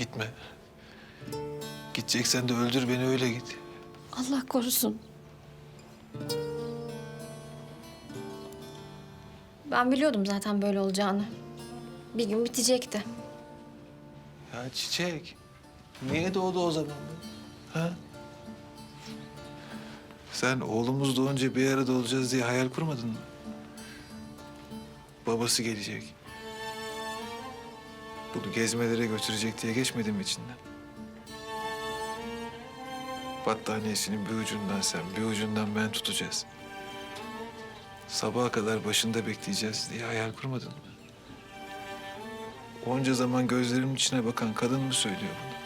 Gitme. Gideceksen de öldür beni öyle git. Allah korusun. Ben biliyordum zaten böyle olacağını. Bir gün bitecekti. Ya Çiçek. Niye doğdu o zaman? Ha? Sen oğlumuz doğunca bir arada olacağız diye hayal kurmadın mı? Babası gelecek. Bunu gezmelere götürecek diye geçmedi mi içinden? Battaniyesinin bir ucundan sen, bir ucundan ben tutacağız. Sabaha kadar başında bekleyeceğiz diye hayal kurmadın mı? Onca zaman gözlerimin içine bakan kadın mı söylüyor bunu?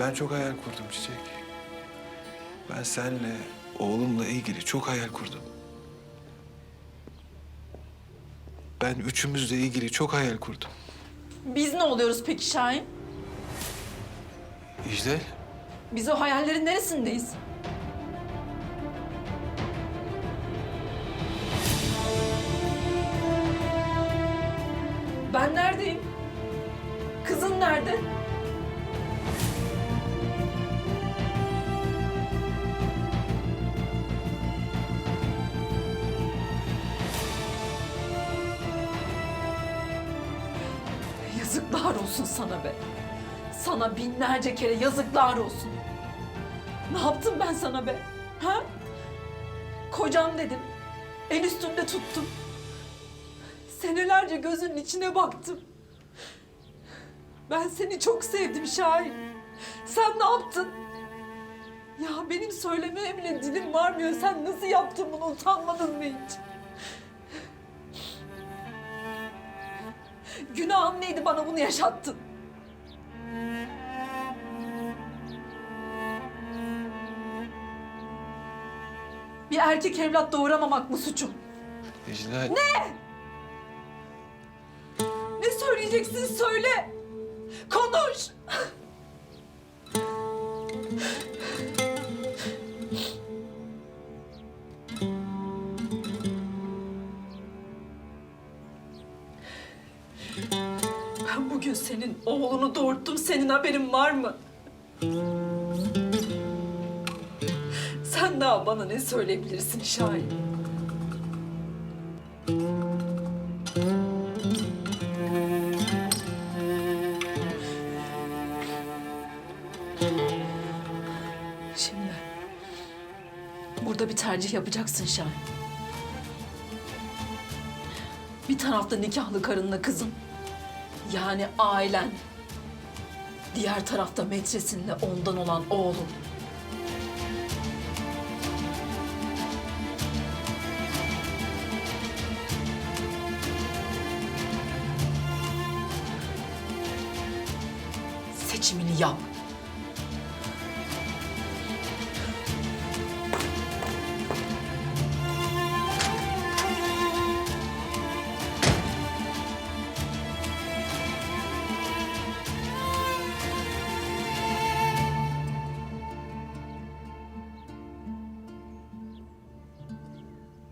Ben çok hayal kurdum Çiçek. Ben seninle, oğlumla ilgili çok hayal kurdum. Ben üçümüzle ilgili çok hayal kurdum. Biz ne oluyoruz peki Şahin? İclal, Biz o hayallerin neresindeyiz? Ben neredeyim? Yazıklar olsun sana be. Sana binlerce kere yazıklar olsun. Ne yaptım ben sana be? Ha? Kocam dedim. El üstünde tuttum. Senelerce gözünün içine baktım. Ben seni çok sevdim Şahin. Sen ne yaptın? Ya benim söylemeye bile dilim varmıyor. Sen nasıl yaptın bunu? Utanmadın mı hiç? Günahım neydi bana bunu yaşattın? Bir erkek evlat doğuramamak mı suçum? İclal. Ne söyleyeceksin söyle. Konuş. Ben bugün senin oğlunu doğurttum. Senin haberin var mı? Sen daha bana ne söyleyebilirsin Şahin? Şimdi burada bir tercih yapacaksın Şahin. Bir tarafta nikahlı karınla kızın. Yani ailen. Diğer tarafta metresinle ondan olan oğlun. Seçimini yap.